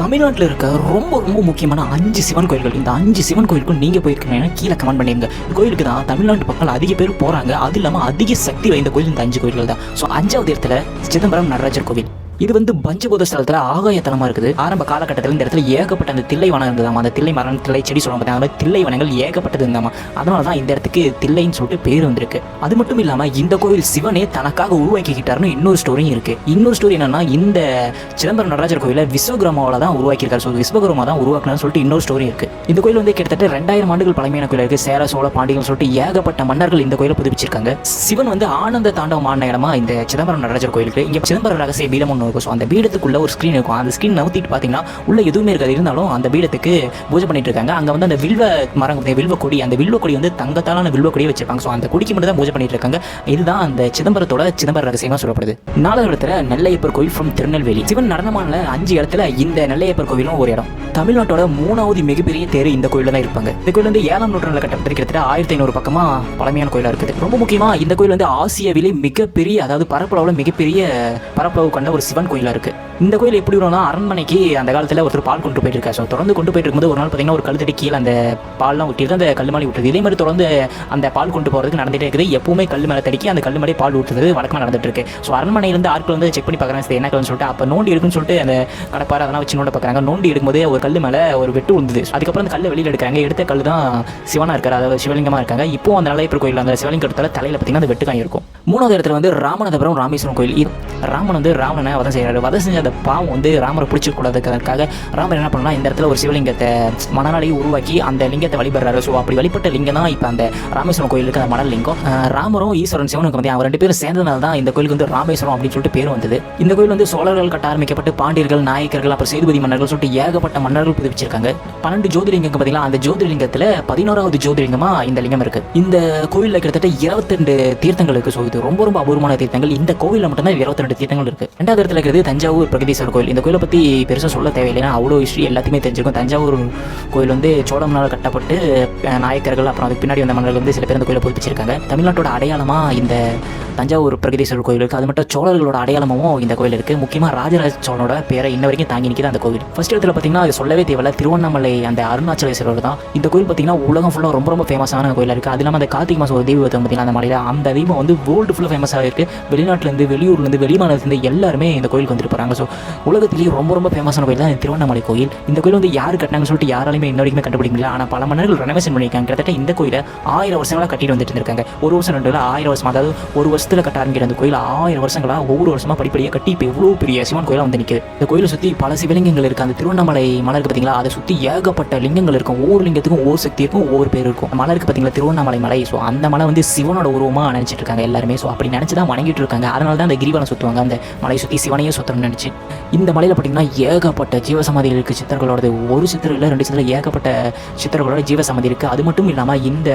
தமிழ்நாட்டில் இருக்க ரொம்ப ரொம்ப முக்கியமான அஞ்சு சிவன் கோயில்கள். இந்த அஞ்சு சிவன் கோயிலுக்கும் நீங்கள் போயிருக்கீங்கன்னா கீழே கமெண்ட் பண்ணிடுங்க கோயிலுக்கு தான் தமிழ்நாட்டு மக்கள் அதிக பேர் போகிறாங்க அது இல்லாமல் அதிக சக்தி வாய்ந்த கோயில் இந்த அஞ்சு கோயில்கள் தான். ஸோ அஞ்சாவது இடத்துல சிதம்பரம் நடராஜர் கோவில். இது வந்து பஞ்சபூத ஸ்தலத்தில் ஆகாயத்தனமாக இருக்குது. ஆரம்ப காலகட்டத்தில் இந்த இடத்துல ஏகப்பட்ட அந்த தில்லை வனம் இருந்ததாம். அந்த தில்லை மரம் தில்லை செடி சொல்லுவாங்க பார்த்தா அந்த தில்லை வனங்கள் ஏகப்பட்டது இருந்தாமா. அதனால தான் இந்த இடத்துக்கு தில்லைன்னு சொல்லிட்டு பேர் வந்திருக்கு. அது மட்டும் இல்லாமல் இந்த கோவில் சிவனே தனக்காக உருவாக்கிக்கிட்டாருன்னு இன்னொரு ஸ்டோரியும் இருக்கு. இன்னொரு ஸ்டோரி என்னன்னா இந்த சிதம்பரம் நடராஜர் கோயிலை விஸ்வகர்மாவால் தான் உருவாக்கியிருக்காரு. ஸோ விஸ்வகிரமா தான் உருவாக்கினான்னு சொல்லிட்டு இன்னொரு ஸ்டோரி இருக்கு. இந்த கோயில் வந்து கிட்டத்தட்ட ரெண்டாயிரம் ஆண்டுகள் பழமையான கோயில் இருக்கு. சேர சோழ பாண்டியன் சொல்லிட்டு ஏகப்பட்ட மன்னர்கள் இந்த கோயிலை புதுப்பிச்சிருக்காங்க. சிவன் வந்து ஆனந்த தாண்டவம் ஆன இடமா இந்த சிதம்பரம் நடராஜர் கோயிலுக்கு. இங்க சிதம்பரம் ரகசிய பீடம் ஒன்று இருக்கும். ஸோ அந்த பீடத்துக்குள்ள ஒரு ஸ்க்ரீன் இருக்கும். அந்த ஸ்க்ரீன் நவுத்திட்டு பார்த்தீங்கன்னா உள்ள எதுவுமே இருக்காது. இருந்தாலும் அந்த பீடத்துக்கு பூஜை பண்ணிட்டு இருக்காங்க. அங்க வந்து அந்த வில்வ மரம் வில்வ கொடி அந்த வில்வ கொடி வந்து தங்கத்தாலான வில்வ கொடியை வச்சிருப்பாங்க. ஸோ அந்த கொடிக்கு மட்டும் தான் பூஜை பண்ணிட்டு இருக்காங்க. இதுதான் அந்த சிதம்பரத்தோட சிதம்பர ரகசியமா சொல்லப்படுது. நாலாவது இடத்துல நெல்லையப்பர் கோயில் ஃப்ரம் திருநெல்வேலி. சிவன் நடனமான அஞ்சு இடத்துல இந்த நெல்லையப்பர் கோயிலும் ஒரு இடம். தமிழ்நாட்டோட மூணாவது மிகப்பெரிய தேர் இந்த கோயிலில் தான் இருப்பாங்க. இந்த கோயில் வந்து ஏழாம் நூற்றாண்டுல கட்டப்பட்டு கிட்டத்தட்ட ஆயிரத்தி ஐநூறு பக்கமா பழமையான கோயிலா இருக்குது. ரொம்ப முக்கியமா இந்த கோயில் வந்து ஆசியாவிலே மிகப்பெரிய அதாவது பரப்பளவுல மிகப்பெரிய பரப்பளவு கொண்ட ஒரு சிவன் அன் கோயிலாக இருக்குது இந்த கோயில் எப்படி வரும்னா அரண்மனைக்கு அந்த காலத்தில் ஒருத்தர் பால் கொண்டு போயிட்டு இருக்காரு ஸோ தொடர்ந்து கொண்டு போயிட்டு இருக்கும்போது ஒரு நாள் பார்த்தீங்கன்னா ஒரு கழுத்தடி கீழே அந்த பால்லாம் ஊட்டிட்டு அந்த கல் மேலே இதே மாதிரி தொடர்ந்து அந்த பால் கொண்டு போகிறதுக்கு நடந்துட்டே இருக்குது. எப்பவுமே கல் மேலே தடிக்கி அந்த கல் மேலே பால் ஊற்றுறது வழக்கமாக நடந்துட்டு இருக்கு ஸோ அரண்மனையிலேருந்து ஆட்கள் வந்து செக் பண்ணி பார்க்குறாங்க. என்ன கல்னு சொல்லிட்டு அப்போ நோண்டி இருக்குன்னு சொல்லிட்டு அந்த கடப்பாரை அதெல்லாம் வச்சு நோண்ட பார்க்குறாங்க. நோண்டி எடுக்கும்போது ஒரு கல் மேலே ஒரு வெட்டு உழுந்துது. அதுக்கப்புறம் அந்த கல் வெளியில் எடுக்கிறாங்க. எடுத்த கல் தான் சிவனாக இருக்காரு. அதாவது சிவலிங்கமாக இருக்காங்க. இப்போ அந்த நிலையப்பர் கோயில் அந்த சிவலிங்கத்தில் தலையில் பார்த்தீங்கன்னா அந்த வெட்டுக்காய் இருக்கும். மூணாவது இடத்துல வந்து ராமநாதபுரம் ராமேஸ்வரம் கோயில். ராமன் வந்து ராவணனை வதம் செய்கிறாரு. வதம் செஞ்ச அந்த பாவம் வந்து ராமரை பிடிச்சிக்கூடாதுக்காக ராமர் என்ன பண்ணா இந்த இடத்துல ஒரு சிவலிங்கத்தை மணலாலையும் உருவாக்கி அந்த லிங்கத்தை வழிபடுறாரு. ஸோ அப்படி வழிபட்ட லிங்கம் தான் இப்போ அந்த ராமேஸ்வரம் கோயிலுக்கு அந்த மணல் லிங்கம் ராமரும் ஈஸ்வரன் சிவனுக்கு வந்து அவங்க ரெண்டு பேரும் சேர்ந்ததுனால தான் இந்த கோயிலுக்கு வந்து ராமேஸ்வரம் அப்படின்னு சொல்லிட்டு பேர் வந்தது. இந்த கோயில் வந்து சோழர்கள் கட்ட ஆரம்பிக்கப்பட்டு பாண்டியர்கள் நாயக்கர்கள் அப்புறம் சேதுபதி மன்னர்கள் சொல்லிட்டு ஏகப்பட்ட மன்னர்கள் புதுப்பிச்சிருக்காங்க. பன்னெண்டு ஜோதிலிங்கம் பார்த்தீங்கன்னா அந்த ஜோதிலிங்கத்தில் பதினோராவது ஜோதிலிங்கமாக இந்த லிங்கம் இருக்கு. இந்த கோயிலில் கிட்டத்தட்ட இருபத்தெண்டு தீர்த்தங்கள் இருக்கு. ஸோ இது ரொம்ப ரொம்ப அபூர்வமான தீர்த்தங்கள். இந்த கோவிலில் மட்டும்தான் இருபத்தி ரெண்டு தீர்த்தங்கள் இருக்கு. ரெண்டாவது இடத்துல இருக்கிறது தஞ்சாவூர் பிரகதீஸ்வரர் கோயில். இந்த கோயிலை பற்றி பெருசாக சொல்ல தேவையில்லைன்னா அவ்வளோ ஹிஸ்ட்ரி எல்லாத்தையுமே தெரிஞ்சிருக்கும். தஞ்சாவூர் கோயில் வந்து சோழமனால் கட்டப்பட்டு நாயக்கர்கள் அப்புறம் அதுக்கு பின்னாடி வந்த மன்னர்கள் வந்து சில பேர் அந்த கோயிலை புதுப்பிச்சிருக்காங்க. தமிழ்நாட்டோட அடையாளமாக இந்த தஞ்சாவூர் பிரகதீஸ்வரர் கோயிலுக்கு அது மட்டும் சோழர்களோட அடையாளமும் இந்த கோயில் இருக்குது முக்கியமாக ராஜராஜ சோழனோட பேரை இன்ன வரைக்கும் தாங்கி நிற்கிது அந்த கோவில். ஃபர்ஸ்ட் இடத்துல பார்த்தீங்கன்னா அது சொல்லவே தேவையில்ல. திருவண்ணாமலை அந்த அருணாச்சலேஸ்வரர் தான். இந்த கோயில் பார்த்தீங்கன்னா உலகம் ஃபுல்லாக ரொம்ப ரொம்ப ஃபேமஸான கோயில் இருக்குது அது இல்லாமல் அந்த கார்த்திகை மாதம் ஒரு தீபம் பார்த்தீங்கன்னா அந்த மலையில் அந்த தீபம் வந்து வேர்ல்டு ஃபுல்லாக ஃபேமஸாக இருக்குது வெளிநாட்டிலேருந்து வெளியூர்லேருந்து வெளிமாநிலத்துலேருந்து எல்லாருமே இந்த கோயிலுக்கு வந்துட்டு போகிறாங்க ஸோ உலகத்திலேயே ரொம்ப ரொம்ப ஃபேமஸான கோயில் தான் திருவண்ணாமலை கோயில். இந்த கோயில் வந்து யார் கட்டினாங்கன்னு சொல்லிட்டு யாராலையுமே இன்ன வரைக்கும் கண்டுபிடிக்க முடியல. ஆனால் பல மன்னர்கள் ரெனவேஷன் பண்ணியிருக்காங்க. கிட்டத்தட்ட இந்த கோயிலை ஆயிரம் வருஷங்களாக கட்டிட்டு வந்துட்டு இருக்காங்க ஒரு வருஷம் ரெண்டு ஆயிரம் வருஷம் அதாவது ஒரு வருஷத்தில் கட்ட ஆரம்பிக்கிற அந்த கோயில் ஆயிரம் வருஷங்களாக ஒவ்வொரு வருஷமா படிப்படியாக கட்டி இப்போ எவ்வளோ பெரிய சிவன் கோயிலாக வந்து நிற்குது இந்த கோயிலை சுற்றி பல சிவலிங்கங்கள் இருக்குது அந்த திருவண்ணாமலை மலை இருக்கு பார்த்தீங்களா அதை சுற்றி ஏகப்பட்ட லிங்கங்கள் இருக்கும். ஒவ்வொரு லிங்கத்துக்கும் ஒவ்வொரு சக்தி இருக்கும் ஒவ்வொரு பேர் இருக்கும். மலை இருக்கு பார்த்தீங்களா திருவண்ணாமலை மலை. ஸோ அந்த மலை வந்து சிவனோட உருவமாக நினச்சிட்டு இருக்காங்க எல்லாருமே. ஸோ அப்படி நினச்சி தான் வணங்கிட்டு இருக்காங்க. அதனால தான் அந்த கிரிவலம் சுற்றுவாங்க அந்த மலையை சுற்றி சிவனையும் சுத்தம்னு நினச்சி. இந்த மலையில் பார்த்தீங்கன்னா ஏகப்பட்ட ஜீவசமாதிகள் இருக்குது சித்தர்களோடது ஒரு சித்தர் இல்லை ரெண்டு சித்தர் ஏகப்பட்ட சித்தர்களோட ஜீவசமாதி இருக்குது அது மட்டும் இல்லாமல் இந்த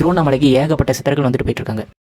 திருவண்ணாமலைக்கு ஏகப்பட்ட சித்தர்கள் வந்துட்டு போயிட்டு இருக்காங்க.